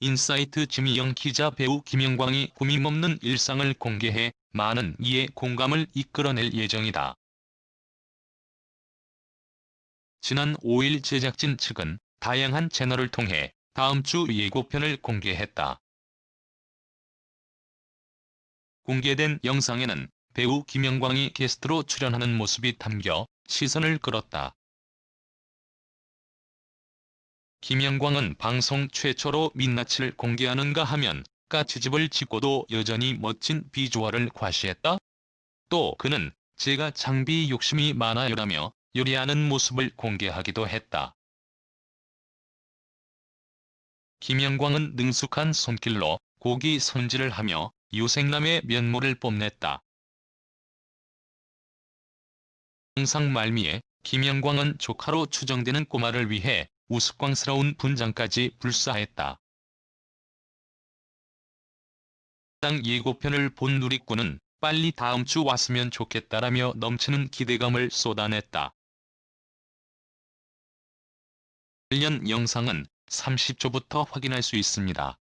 인사이트 지미영 기자 배우 김영광이 꾸밈없는 일상을 공개해 많은 이해 공감을 이끌어낼 예정이다. 지난 5일 제작진 측은 다양한 채널을 통해 다음 주 예고편을 공개했다. 공개된 영상에는 배우 김영광이 게스트로 출연하는 모습이 담겨 시선을 끌었다. 김영광은 방송 최초로 민낯을 공개하는가 하면 까치집을 짓고도 여전히 멋진 비주얼을 과시했다. 또 그는 제가 장비 욕심이 많아요라며 요리하는 모습을 공개하기도 했다. 김영광은 능숙한 손길로 고기 손질을 하며 유생남의 면모를 뽐냈다. 영상 말미에 김영광은 조카로 추정되는 꼬마를 위해 우스꽝스러운 분장까지 불사했다. 당 예고편을 본 누리꾼은 빨리 다음 주 왔으면 좋겠다라며 넘치는 기대감을 쏟아냈다. 관련 영상은 30초부터 확인할 수 있습니다.